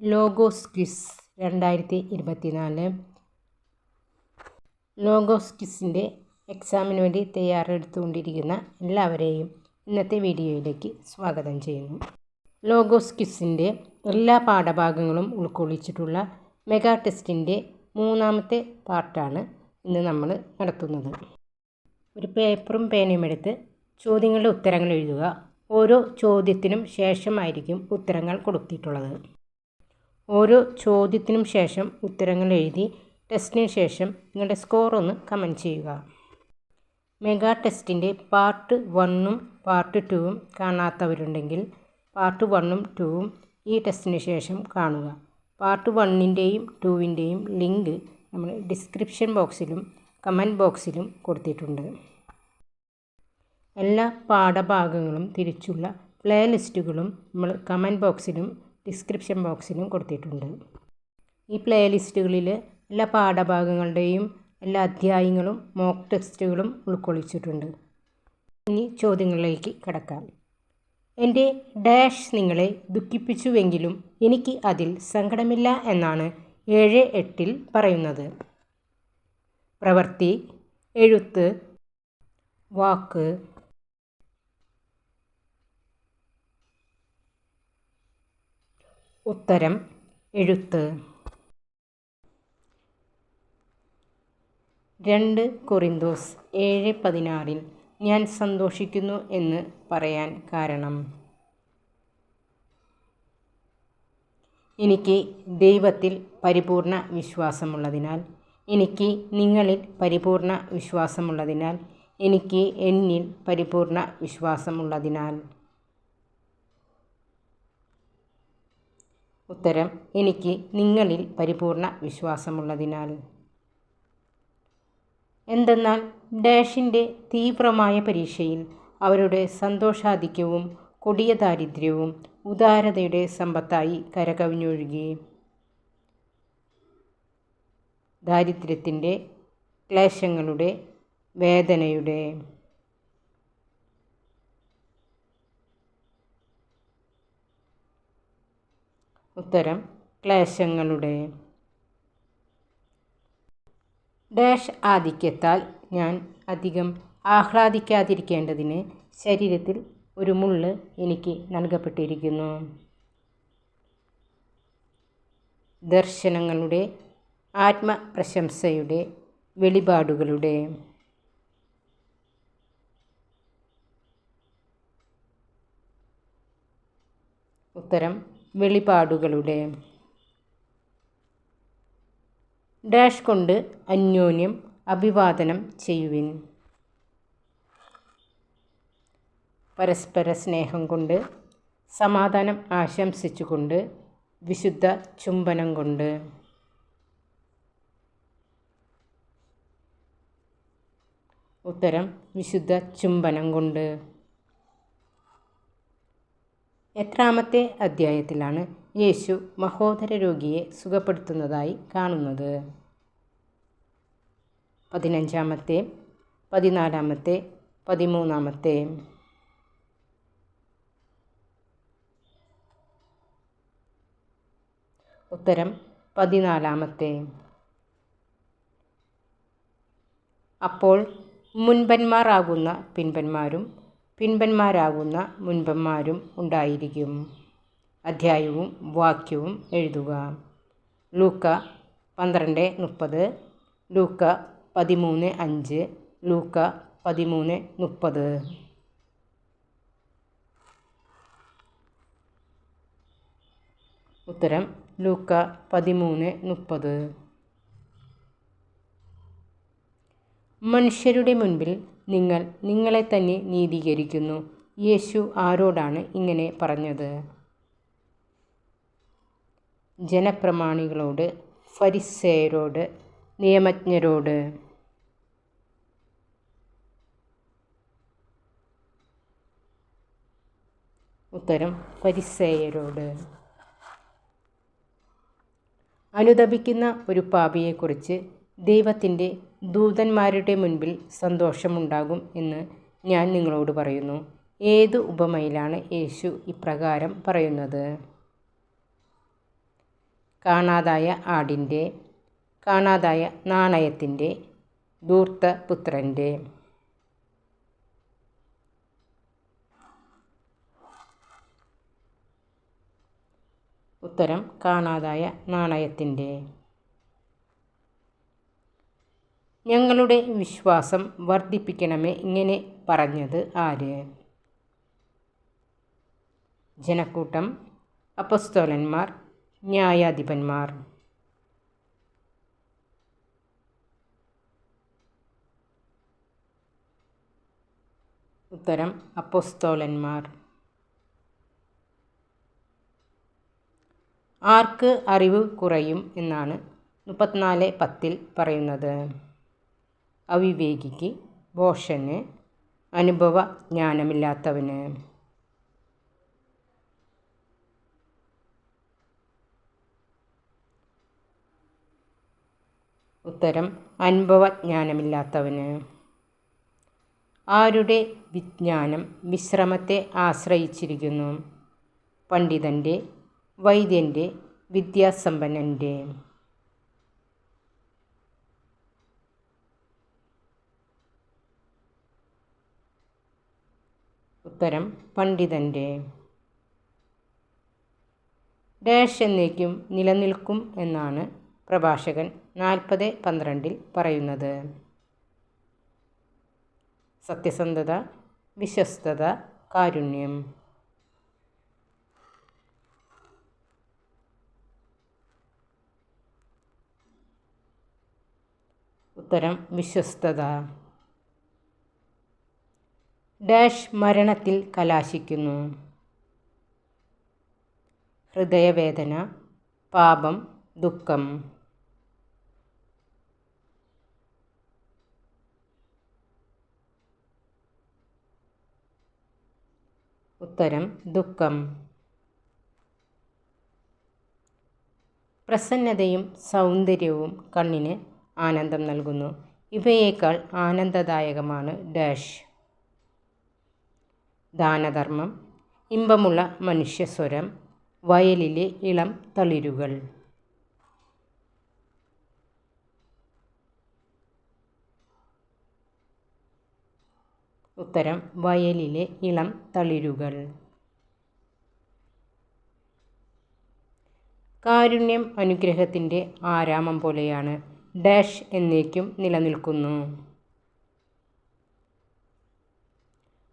Logos quiz രണ്ടായിരത്തി ഇരുപത്തിനാല് logos ക്വിസിന്റെ എക്സാമിന് വേണ്ടി തയ്യാറെടുത്തുകൊണ്ടിരിക്കുന്ന എല്ലാവരെയും ഇന്നത്തെ വീഡിയോയിലേക്ക് സ്വാഗതം ചെയ്യുന്നു. ലോഗോസ് ക്വിസിന്റെ എല്ലാ പാഠഭാഗങ്ങളും ഉൾക്കൊള്ളിച്ചിട്ടുള്ള മെഗാ ടെസ്റ്റിന്റെ മൂന്നാമത്തെ പാർട്ടാണ് ഇന്ന് നമ്മൾ നടത്തുന്നത്. ഒരു പേപ്പറും പേനയും എടുത്ത് ചോദ്യങ്ങളുടെ ഉത്തരങ്ങൾ എഴുതുക. ഓരോ ചോദ്യത്തിനും ശേഷമായിരിക്കും ഉത്തരങ്ങൾ കൊടുത്തിട്ടുള്ളത്. ഓരോ ചോദ്യത്തിനും ശേഷം ഉത്തരങ്ങൾ എഴുതി ടെസ്റ്റിന് ശേഷം നിങ്ങളുടെ സ്കോർ ഒന്ന് കമന്റ് ചെയ്യുക. മെഗാ ടെസ്റ്റിന്റെ പാർട്ട് വണ്ണും പാർട്ട് ടുവും കാണാത്തവരുണ്ടെങ്കിൽ പാർട്ട് വണ്ണും ടുവും ഈ ടെസ്റ്റിന് ശേഷം കാണുക. പാർട്ട് വണ്ണിന്റെയും ടുവിന്റെയും ലിങ്ക് നമ്മൾ ഡിസ്ക്രിപ്ഷൻ ബോക്സിലും കമന്റ് ബോക്സിലും കൊടുത്തിട്ടുണ്ട്. എല്ലാ പാഠഭാഗങ്ങളും തിരിച്ചുള്ള പ്ലേ ലിസ്റ്റുകളും നമ്മൾ കമന്റ് ബോക്സിലും ഡിസ്ക്രിപ്ഷൻ ബോക്സിലും കൊടുത്തിട്ടുണ്ട്. ഈ പ്ലേ ലിസ്റ്റുകളിൽ എല്ലാ പാഠഭാഗങ്ങളുടെയും എല്ലാ അധ്യായങ്ങളും മോക്ക് ടെക്സ്റ്റുകളും ഉൾക്കൊള്ളിച്ചിട്ടുണ്ട്. ഇനി ചോദ്യങ്ങളിലേക്ക് കിടക്കാം. എന്റെ ഡാഷ് നിങ്ങളെ ദുഃഖിപ്പിച്ചുവെങ്കിലും എനിക്ക് അതിൽ സങ്കടമില്ല എന്നാണ് ഏഴ് എട്ടിൽ പറയുന്നത്. പ്രവൃത്തി എഴുത്ത് വാക്ക് ഉത്തരം എഴുത്ത്. രണ്ട് കൊറിന്തോസ് ഏഴ് പതിനാറിൽ ഞാൻ സന്തോഷിക്കുന്നു എന്ന് പറയാൻ കാരണം. എനിക്ക് ദൈവത്തിൽ പരിപൂർണ വിശ്വാസമുള്ളതിനാൽ എനിക്ക് നിങ്ങളിൽ പരിപൂർണ വിശ്വാസമുള്ളതിനാൽ എനിക്ക് എന്നിൽ പരിപൂർണ വിശ്വാസമുള്ളതിനാൽ. ഉത്തരം എനിക്ക് നിങ്ങളിൽ പരിപൂർണ വിശ്വാസമുള്ളതിനാൽ. എന്തെന്നാൽ ഡാഷിന്റെ തീവ്രമായ പരീക്ഷയിൽ അവരുടെ സന്തോഷാധിക്യവും കൊടിയ ദാരിദ്ര്യവും ഉദാരതയുടെ സമ്പത്തായി കരകവിഞ്ഞൊഴുകി. ദാരിദ്ര്യത്തിന്റെ ക്ലേശങ്ങളുടെ വേദനയുടെ ഉത്തരം ക്ലേശങ്ങളുടെ. ഡാഷ് ആധിക്യത്താൽ ഞാൻ അധികം ആഹ്ലാദിക്കാതിരിക്കേണ്ടതിന് ശരീരത്തിൽ ഒരു മുള്ള് എനിക്ക് നൽകപ്പെട്ടിരിക്കുന്നു. ദർശനങ്ങളുടെ ആത്മപ്രശംസയുടെ വെളിപാടുകളുടെ. ഉത്തരം വെളിപാടുകളുടെ. ഡാഷ് കൊണ്ട് അന്യോന്യം അഭിവാദനം ചെയ്യുവിൻ. പരസ്പര സ്നേഹം കൊണ്ട് സമാധാനം ആശംസിച്ചുകൊണ്ട് വിശുദ്ധ ചുംബനം കൊണ്ട്. ഉത്തരം വിശുദ്ധ ചുംബനം കൊണ്ട്. എത്രാമത്തെ അധ്യായത്തിലാണ് യേശു മഹോദര രോഗിയെ സുഖപ്പെടുത്തുന്നതായി കാണുന്നത്. പതിനഞ്ചാമത്തെ പതിനാലാമത്തെ പതിമൂന്നാമത്തെ. ഉത്തരം പതിനാലാമത്തെ. അപ്പോൾ മുൻപന്മാരാകുന്ന പിൻപന്മാരും പിൻപന്മാരാകുന്ന മുൻപന്മാരും ഉണ്ടായിരിക്കും. അധ്യായവും വാക്യവും എഴുതുക. ലൂക്ക പന്ത്രണ്ട് മുപ്പത് ലൂക്ക പതിമൂന്ന് അഞ്ച് ലൂക്ക പതിമൂന്ന് മുപ്പത്. ഉത്തരം ലൂക്ക പതിമൂന്ന് മുപ്പത്. മനുഷ്യരുടെ മുൻപിൽ നിങ്ങൾ നിങ്ങളെ തന്നെ നീതീകരിക്കുന്നു. യേശു ആരോടാണ് ഇങ്ങനെ പറഞ്ഞത്? ജനപ്രമാണികളോട് ഫരിസേരോട് നിയമജ്ഞരോട്. ഉത്തരം പരിസേയരോട് അനുദപിക്കുന്ന ഒരു പാപിയെക്കുറിച്ച് ദൈവത്തിന്റെ ദൂതന്മാരുടെ മുൻപിൽ സന്തോഷമുണ്ടാകും എന്ന് ഞാൻ നിങ്ങളോട് പറയുന്നു. ഏത് ഉപമയിലാണ് യേശു ഇപ്രകാരം പറയുന്നത്? കാണാതായ ആടിന്റെ കാണാതായ നാണയത്തിന്റെ ധൂർത്തപുത്രന്റെ. ഉത്തരം കാണാതായ നാണയത്തിന്റെ. ഞങ്ങളുടെ വിശ്വാസം വർദ്ധിപ്പിക്കണമേ ഇങ്ങനെ പറഞ്ഞത് ആര്? ജനക്കൂട്ടം അപ്പസ്തോലന്മാർ ന്യായാധിപന്മാർ. ഉത്തരം അപ്പോസ്തോലന്മാർ. ആർക്ക് അറിവ് കുറയും എന്നാണ് മുപ്പത്തിനാല് പത്തിൽ പറയുന്നത്. അവിവേകിക്ക് ഭോഷന് അനുഭവ ജ്ഞാനമില്ലാത്തവന് ഉത്തരം അനുഭവജ്ഞാനമില്ലാത്തവന്. ആരുടെ വിജ്ഞാനം വിശ്രമത്തെ ആശ്രയിച്ചിരിക്കുന്നു? പണ്ഡിതന്റെ വൈദ്യന്റെ വിദ്യാസമ്പന്നന്റെ ഉത്തരം പണ്ഡിതന്റെ ഡാഷ് എന്നേക്കും നിലനിൽക്കും എന്നാണ് പ്രഭാഷകൻ നാൽപ്പത് പന്ത്രണ്ടിൽ പറയുന്നത്. സത്യസന്ധത വിശ്വസ്തത കാരുണ്യം. ഉത്തരം വിശ്വസ്തത. ഡാഷ് മരണത്തിൽ കലാശിക്കുന്നു. ഹൃദയവേദന പാപം ദുഃഖം. ഉത്തരം ദുഃഖം. പ്രസന്നതയും സൗന്ദര്യവും കണ്ണിന് ആനന്ദം നൽകുന്നു. ഇവയേക്കാൾ ആനന്ദദായകമാണ് ഡാഷ്. ദാനധർമ്മം ഇമ്പമുള്ള മനുഷ്യസ്വരം വയലിലെ ഇളം തളിരുകൾ. ഉത്തരം വയലിലെ ഇളം തളിരുകൾ. കാരുണ്യം അനുഗ്രഹത്തിന്റെ ആരാമം പോലെയാണ് ഡാഷ് എന്നേക്കും നിലനിൽക്കുന്നു.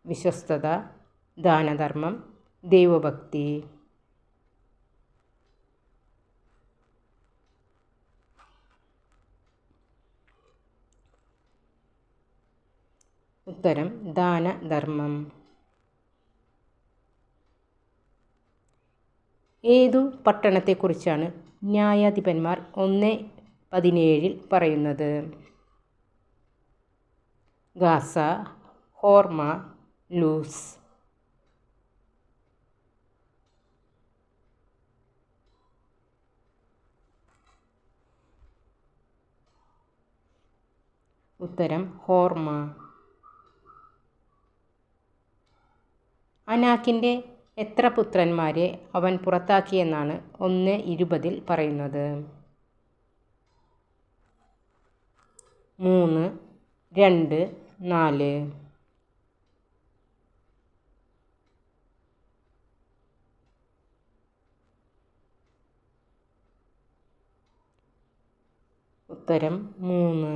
വിശ്വസ്തത ദാനധർമ്മം ദൈവഭക്തി. ഉത്തരം ദാനധർമ്മം. ഏതു പട്ടണത്തെക്കുറിച്ചാണ് ന്യായാധിപന്മാർ ഒന്ന് പതിനേഴിൽ പറയുന്നത്? ഗാസ ഹോർമ ലൂസ് ഉത്തരം ഹോർമ. അനാക്കിന്റെ എത്ര പുത്രന്മാരെ അവൻ പുറത്താക്കിയെന്നാണ് ഒന്ന് ഇരുപതിൽ പറയുന്നത്. മൂന്ന് രണ്ട് നാല്. ഉത്തരം മൂന്ന്.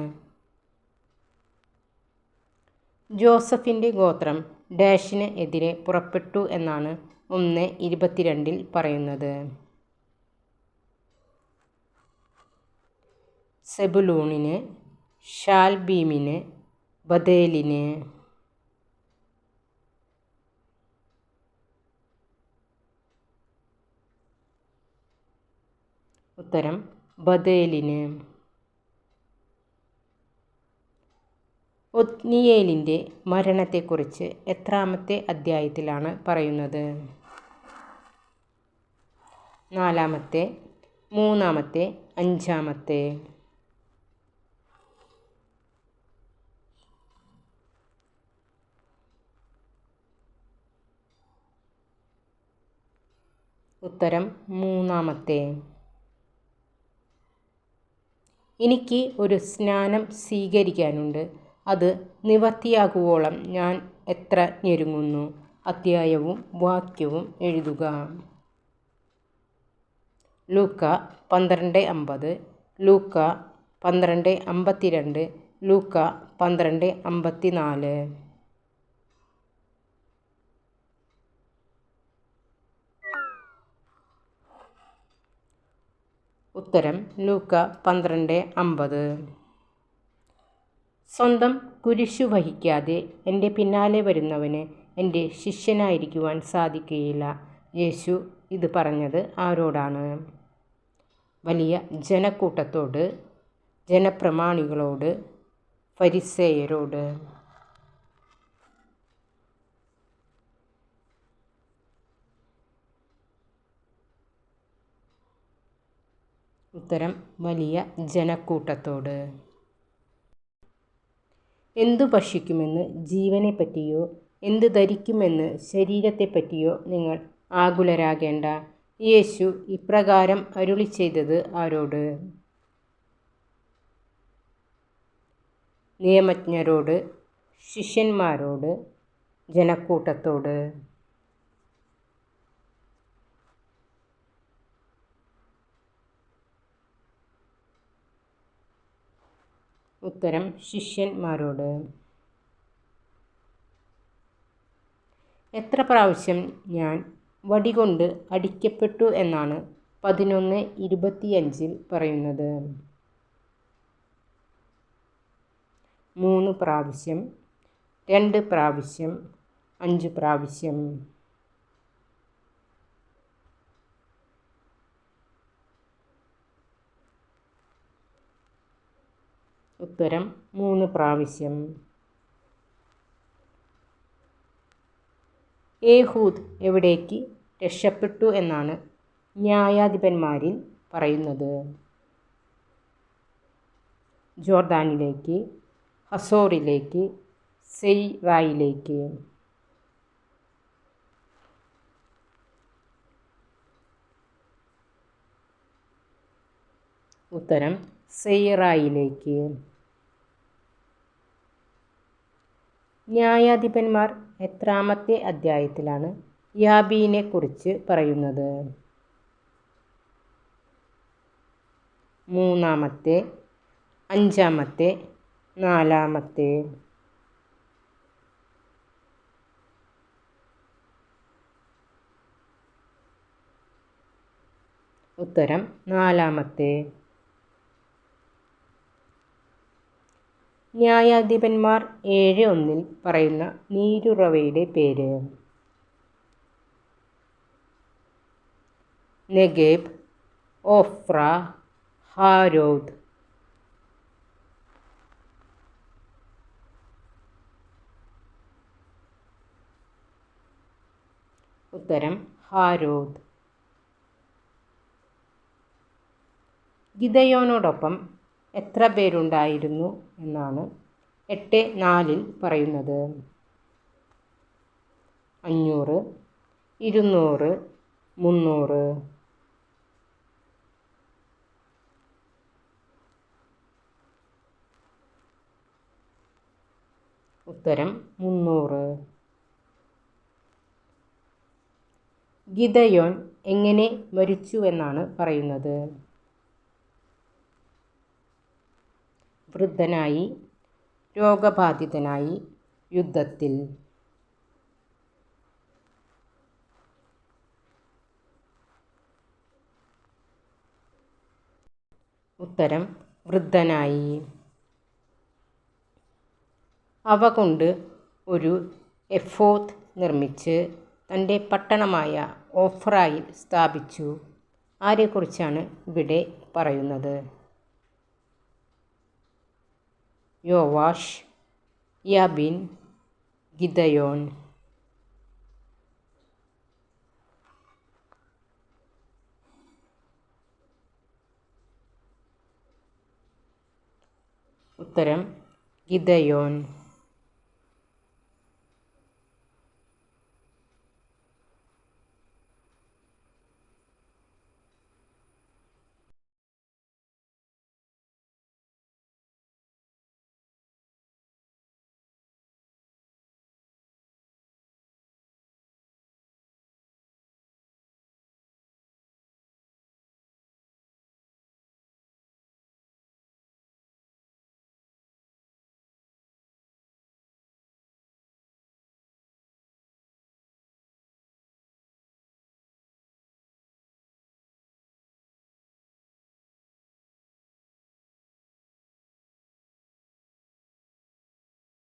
ജോസഫിന്റെ ഗോത്രം ഡാഷിന് എതിരെ പുറപ്പെട്ടു എന്നാണ് ഒന്ന് ഇരുപത്തിരണ്ടിൽ പറയുന്നത്. സെബുലൂണിന് ഷാൽബീമിന് ബദേലിന്. ഉത്തരം ബദേലിന്. ഒത്നിയേലിന്റെ മരണത്തെക്കുറിച്ച് എത്രാമത്തെ അധ്യായത്തിലാണ് പറയുന്നത്. നാലാമത്തെ മൂന്നാമത്തെ അഞ്ചാമത്തെ. ഉത്തരം മൂന്നാമത്തെ. എനിക്ക് ഒരു സ്നാനം സ്വീകരിക്കാനുണ്ട്. അത് നിവർത്തിയാകുവോളം ഞാൻ എത്ര ഞെരുങ്ങുന്നു. അധ്യായവും വാക്യവും എഴുതുക. ലൂക്ക പന്ത്രണ്ട് അമ്പത് ലൂക്ക പന്ത്രണ്ട് അമ്പത്തിരണ്ട് ലൂക്ക പന്ത്രണ്ട് അമ്പത്തിനാല്. ഉത്തരം ലൂക്ക പന്ത്രണ്ട് അമ്പത്. സ്വന്തം കുരിശു വഹിക്കാതെ എന്റെ പിന്നാലെ വരുന്നവന് എന്റെ ശിഷ്യനായിരിക്കുവാൻ സാധിക്കുകയില്ല. യേശു ഇത് പറഞ്ഞത് ആരോടാണ്? വലിയ ജനക്കൂട്ടത്തോട് ജനപ്രമാണികളോട് ഫരിസേയരോട്. ഉത്തരം വലിയ ജനക്കൂട്ടത്തോട്. എന്തു ഭക്ഷിക്കുമെന്ന് ജീവനെപ്പറ്റിയോ എന്തു ധരിക്കുമെന്ന് ശരീരത്തെപ്പറ്റിയോ നിങ്ങൾ ആകുലരാകേണ്ട. യേശു ഇപ്രകാരം അരുളി ചെയ്തത് ആരോട്? നിയമജ്ഞരോട് ശിഷ്യന്മാരോട് ജനക്കൂട്ടത്തോട്. ഉത്തരം ശിഷ്യന്മാരോട്. എത്ര പ്രാവശ്യം ഞാൻ വടികൊണ്ട് അടിക്കപ്പെട്ടു എന്നാണ് പതിനൊന്ന് ഇരുപത്തിയഞ്ചിൽ പറയുന്നത്. മൂന്ന് പ്രാവശ്യം രണ്ട് പ്രാവശ്യം അഞ്ച് പ്രാവശ്യം. ഉത്തരം മൂന്ന് പ്രാവശ്യം. ഏഹൂദ് എവിടേക്ക് രക്ഷപ്പെട്ടു എന്നാണ് ന്യായാധിപന്മാരിൽ പറയുന്നത്. ജോർദാനിലേക്ക് ഹസോറിലേക്ക് സെയ്റായിലേക്ക്. ഉത്തരം സെയ്റായിലേക്ക്. ന്യായാധിപന്മാർ എത്രാമത്തെ അധ്യായത്തിലാണ് യാബീനെക്കുറിച്ച് പറയുന്നത്. മൂന്നാമത്തെ അഞ്ചാമത്തെ നാലാമത്തെ. ഉത്തരം നാലാമത്തെ. ന്യായാധിപന്മാർ ഏഴ് ഒന്നിൽ പറയുന്ന നീരുറവയുടെ പേര്. നെഗേബ് ഓഫ്ര ഹാരോദ്. ഉത്തരം ഹാരോദ്. ഗിതയോനോടൊപ്പം എത്ര പേരുണ്ടായിരുന്നു എന്നാണ് എട്ട് നാലിൽ പറയുന്നത്. അഞ്ഞൂറ് ഇരുന്നൂറ് മുന്നൂറ്. ഉത്തരം മുന്നൂറ്. ഗിതയോൻ എങ്ങനെ മരിച്ചുവെന്നാണ് പറയുന്നത്. വൃദ്ധനായി രോഗബാധിതനായി യുദ്ധത്തിൽ. ഉത്തരം വൃദ്ധനായി. അവ കൊണ്ട് ഒരു എഫോത്ത് നിർമ്മിച്ച് തന്റെ പട്ടണമായ ഓഫ്രായിൽ സ്ഥാപിച്ചു. ആരെക്കുറിച്ചാണ് ഇവിടെ പറയുന്നത്? യോവാഷ് യാബിൻ ഗിദയോൻ ഉത്തരം ഗിദയോൻ